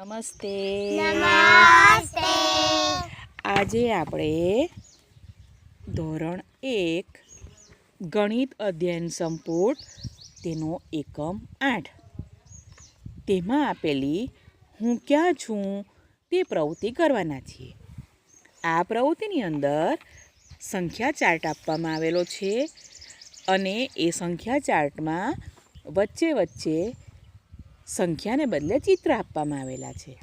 નમસ્તે. નમસ્તે. આજે આપણે ધોરણ એક ગણિત અધ્યયન સંપૂર્ણ તેનો એકમ આઠ. તેમાં આપેલી હું ક્યાં છું તે પ્રવૃત્તિ કરવાના છીએ. આ પ્રવૃત્તિની અંદર સંખ્યા ચાર્ટ આપવામાં આવેલો છે અને એ સંખ્યા ચાર્ટમાં વચ્ચે વચ્ચે સંખ્યાને બદલે ચિત્ર આપવામાં આવેલા છે.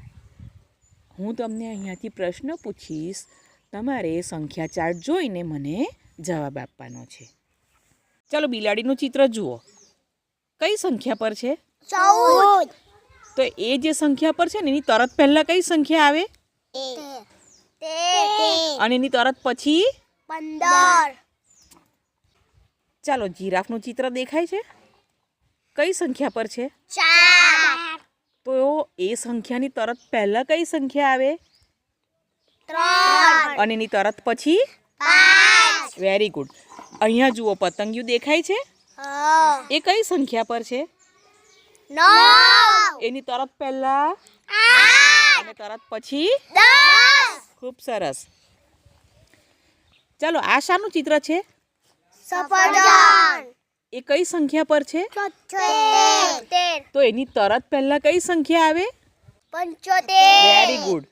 હું તમને અહીંયાથી પ્રશ્ન પૂછીશ તમારે સંખ્યા ચાર્ટ જોઈને મને જવાબ આપવાનો છે. ચાલો બિલાડીનું ચિત્ર જુઓ. કઈ સંખ્યા પર છે? ચૌદ. તો એ જે સંખ્યા પર છે ને એની તરત પહેલાં કઈ સંખ્યા આવે? અને એની તરત પછી? પંદર. ચાલો જીરાફનું ચિત્ર દેખાય છે? કઈ સંખ્યા પર છે? ચાર. તો એ સંખ્યાની તરત પહેલાં કઈ સંખ્યા આવે? અને એની તરત પછી? વેરી ગુડ અહીંયા જુઓ પતંગિયું દેખાય છે? એ કઈ સંખ્યા પર છે? એની તરત પહેલા? અને તરત પછી? ખૂબ સરસ. ચાલો આ શાનું ચિત્ર છે? સફરજન. એ કઈ સંખ્યા પર છે? તો એની તરત પહેલા કઈ સંખ્યા આવે? પંચોતેર. વેરી ગુડ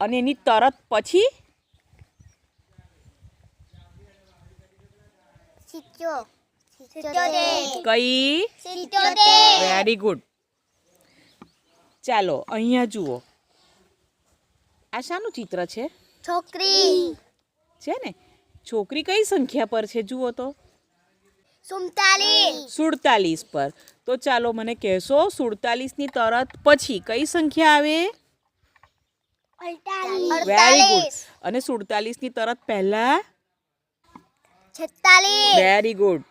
અને એની તરત પછી? કઈ? વેરી ગુડ ચાલો અહીંયા જુઓ. આ શાનું ચિત્ર છે? છોકરી. છે ને? છોકરી કઈ સંખ્યા પર છે? જુઓ તો. સુડતાલીસ. પર. તો ચાલો મને કહેશો સુડતાલીસની તરત પછી કઈ સંખ્યા આવે? વેરી ગુડ અને સુડતાલીસની તરત પહેલા? વેરી ગુડ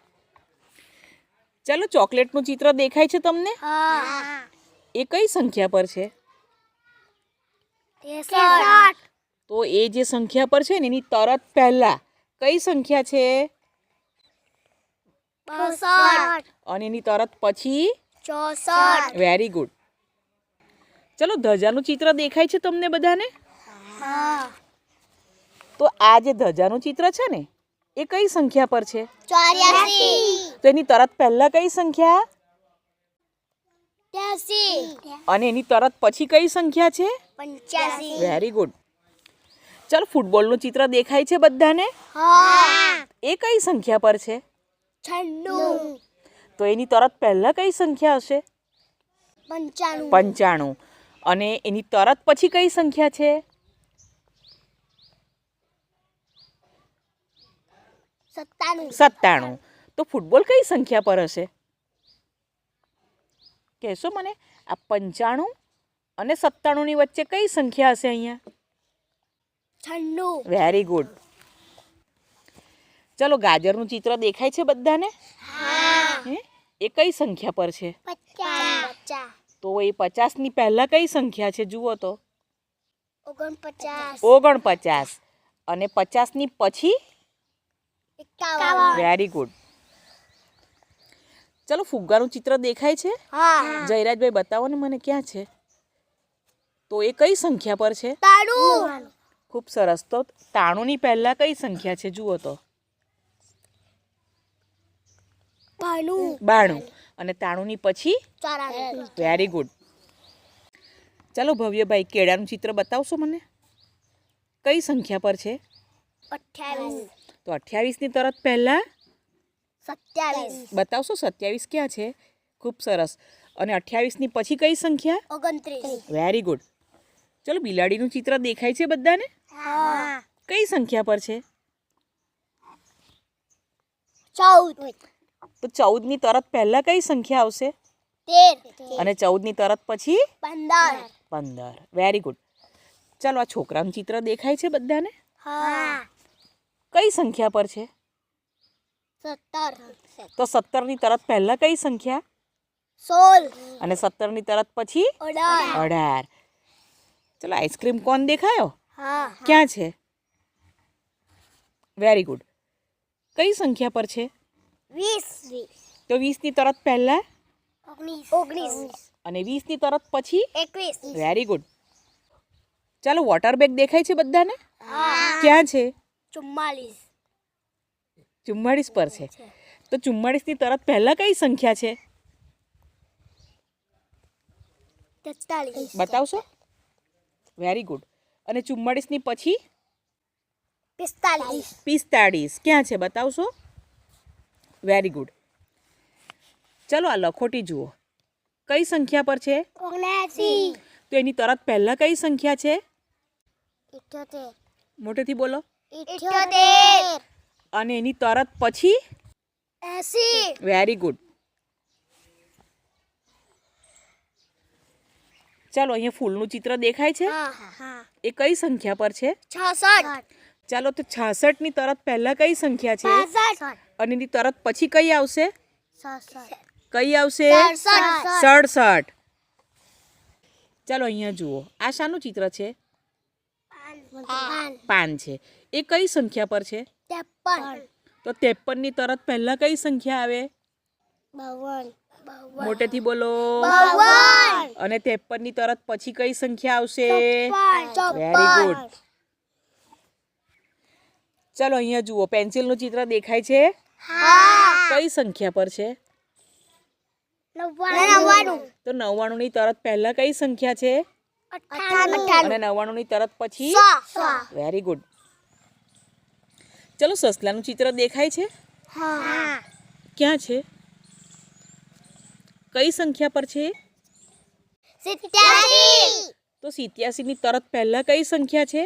ચાલો ચોકલેટનું ચિત્ર દેખાય છે તમને? એ કઈ સંખ્યા પર છે? તો એ જે સંખ્યા પર છે ને એની તરત પહેલા કઈ સંખ્યા છે? અને એની તરત પછી ચોસઠ. વેરી ગુડ ચલો ધજાનું ચિત્ર દેખાય છે તમને બધાને? તો આ જે ધજાનું ચિત્ર છે ને એ કઈ સંખ્યા પર છે? તો એની તરત પહેલા કઈ સંખ્યા? અને એની તરત પછી કઈ સંખ્યા છે? વેરી ગુડ ચાલો ફૂટબોલનું ચિત્ર દેખાય છે બધાને? એ કઈ સંખ્યા પર છે? છન્નું. તો એની તરત પહેલા કઈ સંખ્યા હશે? પંચાણું. પંચાણું. અને એની તરત પછી કઈ સંખ્યા છે? સત્તાણું. સત્તાણું. તો ફૂટબોલ કઈ સંખ્યા પર હશે? કહેશો મને આ પંચાણું અને સત્તાણુંની વચ્ચે કઈ સંખ્યા હશે અહીંયા? છન્નું. વેરી ગુડ ચલો ગાજરનું ચિત્ર દેખાય છે બધાને? એ કઈ સંખ્યા પર છે? તો એ પચાસની પહેલા કઈ સંખ્યા છે? જુઓ તો. ઓગણપચાસ. અને પચાસની પછી? વેરી ગુડ ચલો ફુગ્ગાનું ચિત્ર દેખાય છે? હા. જયરાજભાઈ બતાવો ને મને ક્યાં છે? તો એ કઈ સંખ્યા પર છે? ખૂબ સરસ. તો તાણુંની પહેલા કઈ સંખ્યા છે? જુઓ તો. બાણું અને તાણુંની પછી? વેરી ગુડ ચાલો ભવ્યભાઈ કેળાનું ચિત્ર બતાવશો મને? કઈ સંખ્યા પર છે? તો અઠ્યાવીસની તરત પહેલાં? સત્યાવીસ. બતાવશો સત્યાવીસ ક્યાં છે? ખૂબ સરસ. અને અઠ્યાવીસની પછી કઈ સંખ્યા? ઓગણત્રીસ. વેરી ગુડ ચલો બિલાડીનું ચિત્ર દેખાય છે બધાને? હા. કઈ સંખ્યા પર છે? ચૌદ. તો ચૌદની તરત પહેલાં કઈ સંખ્યા આવશે? અને ચૌદની તરત પછી? પંદર. પંદર. વેરી ગુડ ચાલો આ છોકરાનું ચિત્ર દેખાય છે બધાને? હા. કઈ સંખ્યા પર છે? સત્તર. તો સત્તરની તરત પહેલા કઈ સંખ્યા? સોળ. અને સત્તરની તરત પછી? અઢાર. અઢાર. ચલો આઈસ્ક્રીમ કોણ દેખાયો? હા. ક્યાં છે? વેરી ગુડ કઈ સંખ્યા પર છે? વીસ. તો વીસની તરત પહેલાં? ઓગણીસ. અને વીસની તરત પછી? એકવીસ. વેરી ગુડ ચાલો વોટર બેગ દેખાય છે બધાને? ક્યાં છે? ચુમ્માલીસ ચુમ્માળીસ પર છે. તો ચુમ્માળીસની તરત પહેલાં કઈ સંખ્યા છે? બતાવશો? વેરી ગુડ અને ચુમ્માળીસની પછી? પિસ્તાળીસ. પિસ્તાળીસ. ક્યાં છે? બતાવશો? વેરી ગુડ ચલો આ લખોટી જુઓ. કઈ સંખ્યા પર છે? તો એની તરત પહેલાં કઈ સંખ્યા છે? મોટેથી બોલો. અને એની તરત પછી? વેરી ગુડ ચાલો અહીંયા ફૂલનું ચિત્ર દેખાય છે? એ કઈ સંખ્યા પર છે? છસઠ. ચાલો તો છાસઠની તરત પહેલાં કઈ સંખ્યા છે? અને એની તરત પછી કઈ આવશે? કઈ આવશે? સડસઠ. ચાલો અહીંયા જુઓ. આ શાનું ચિત્ર છે? પાન. છે. એ કઈ સંખ્યા પર છે? ત્રેપન. તો ત્રેપનની તરત પહેલાં કઈ સંખ્યા આવે? મોટેથી બોલો. અને અને ત્રેપનની તરત પછી કઈ સંખ્યા આવશે? વેરી ગુડ ચાલો અહીંયા જુઓ. પેન્સિલનું ચિત્ર દેખાય છે? કઈ સંખ્યા પર છે? નવ્વાણું. ની તરત પહેલા કઈ સંખ્યા છે? અને નવ્વાણું ની તરત પછી? વેરી ગુડ ચલો સસલાનું ચિત્ર દેખાય છે? ક્યાં છે? કઈ સંખ્યા પર છે? તો સિત્યાસી ની તરત પહેલા કઈ સંખ્યા છે?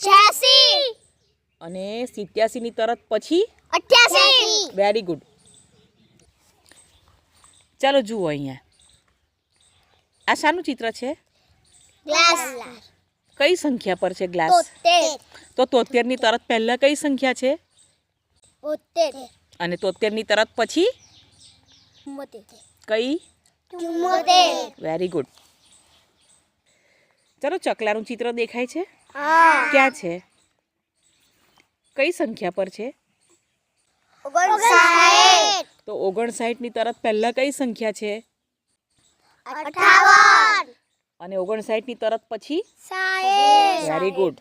છ્યાસી. અને સિત્યાસીની તરત પછી વેરી ગુડ ચાલો જુઓ અહીંયા. આ શાનું ચિત્ર છે? ગ્લાસ. કઈ સંખ્યા પર છે ગ્લાસ? તો તોતેરની તરત પહેલાં કઈ સંખ્યા છે? અને તોતેરની તરત પછી? કઈ? વેરી ગુડ ચલો ચકલાનું ચિત્ર દેખાય છે? હા. ક્યાં છે? કઈ સંખ્યા પર છે? તો ઓગણસાઠની તરત પહેલાં કઈ સંખ્યા છે? અને ઓગણસાઠની તરત પછી? વેરી ગુડ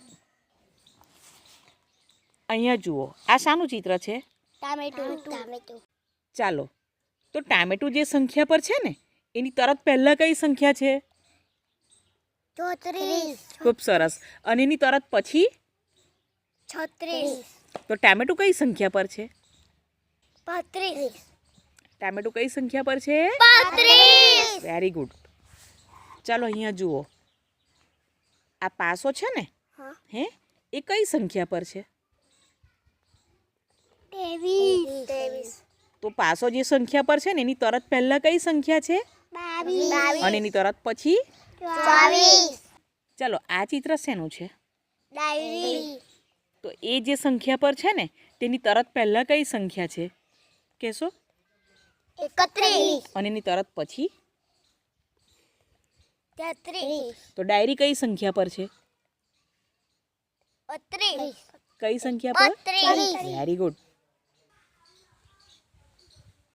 અહીંયા જુઓ આ શાનું ચિત્ર છે? ચાલો તો ટામેટું જે સંખ્યા પર છે ને એની તરત પહેલાં કઈ સંખ્યા છે? ખૂબ સરસ. અને એની તરત પછી? છત્રીસ. તો ટામેટું કઈ સંખ્યા પર છે? પાંત્રીસ ટામેટું કઈ સંખ્યા પર છે? પાંત્રીસ વેરી ગુડ ચાલો અહીંયા જુઓ. આ પાસો છે ને? હે. એ કઈ સંખ્યા પર છે? તો પાસો જે સંખ્યા પર છે ને એની તરત પહેલા કઈ સંખ્યા છે? અને એની તરત પછી? ચાલો આ ચિત્ર શેનું છે? ડાયરી. તો એ જે સંખ્યા પર છે ને તેની તરત પહેલાં કઈ સંખ્યા છે? કહેશો? અને એની તરત પછી? તો ડાયરી કઈ સંખ્યા પર છે? કઈ સંખ્યા પર? Very good